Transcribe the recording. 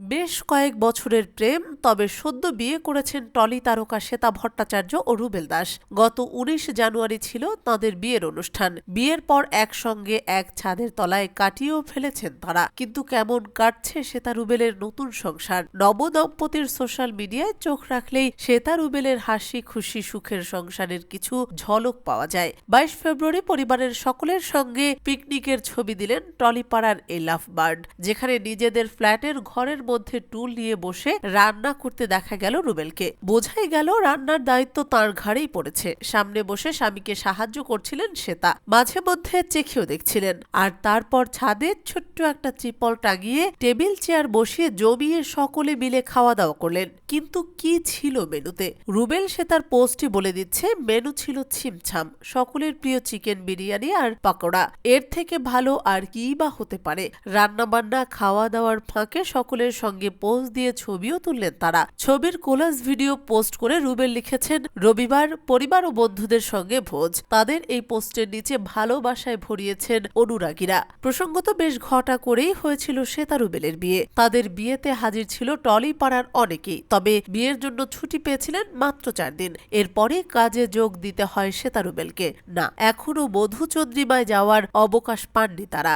বেশ কয়েক বছরের প্রেম, তবে সদ্য বিয়ে করেছেন টলি তারকা শ্বেতা ভট্টাচার্য ও রুবেল দাস। গত উনিশ জানুয়ারি ছিল তাঁদের বিয়ের অনুষ্ঠান। বিয়ের পর একসঙ্গে এক ছাদের তলায় কাটিয়েও ফেলেছেন তারা। কিন্তু কেমন কাটছে শ্বেতা রুবেলের নতুন সংসার? নবদম্পতির সোশ্যাল মিডিয়ায় চোখ রাখলেই শ্বেতা রুবেলের হাসি, খুশি, সুখের সংসারের কিছু ঝলক পাওয়া যায়। বাইশ ফেব্রুয়ারি পরিবারের সকলের সঙ্গে পিকনিকের ছবি দিলেন টলিপাড়ার এই লাভ বার্ড, যেখানে নিজেদের ফ্ল্যাটের ঘরের মধ্যে টুল নিয়ে বসে রান্না করতে দেখা গেল রুবেলকে। বোঝাই গেল রান্নার দায়িত্ব তার ঘাড়েই পড়েছে। সামনে বসে স্বামীকে সাহায্য করছিলেন শ্বেতা। মাঝে মধ্যে চেখেও দেখছিলেন। আর তারপর ছাদে ছোট্ট একটা চিপল টাঙিয়ে টেবিল চেয়ার বসিয়ে জমিয়ে সকলে মিলে খাওয়া দাওয়া করলেন। কিন্তু কি ছিল মেনুতে? রুবেল সে তার পোস্টে বলে দিচ্ছে, মেনু ছিল ছিমছাম, সকলের প্রিয় চিকেন বিরিয়ানি আর পাকোড়া। এর থেকে ভালো আর কি বা হতে পারে? রান্নাবান্না খাওয়া দাওয়ার ফাঁকে সকলের সঙ্গে পোজ দিয়ে ছবিও তুললেন তারা। ছবির কোলাজ ভিডিও পোস্ট করে রুবেল লিখেছেন, রবিবার পরিবার ও বন্ধুদের সঙ্গে ভোজ। তাদের এই পোস্টের নিচে ভালোবাসায় ভরিয়েছেন অনুরাগীরা। প্রসঙ্গত বেশ ঘটা করেই হয়েছিল শ্বেতা রুবেলের বিয়ে। তাদের বিয়েতে হাজির ছিল টলি পাড়ার অনেকেই। তবে বিয়ের জন্য ছুটি পেয়েছিলেন মাত্র চার দিন। এরপরে কাজে যোগ দিতে হয় শ্বেতা রুবেলকে। না এখনও মধু চন্দ্রিমায় যাওয়ার অবকাশ পাননি তারা।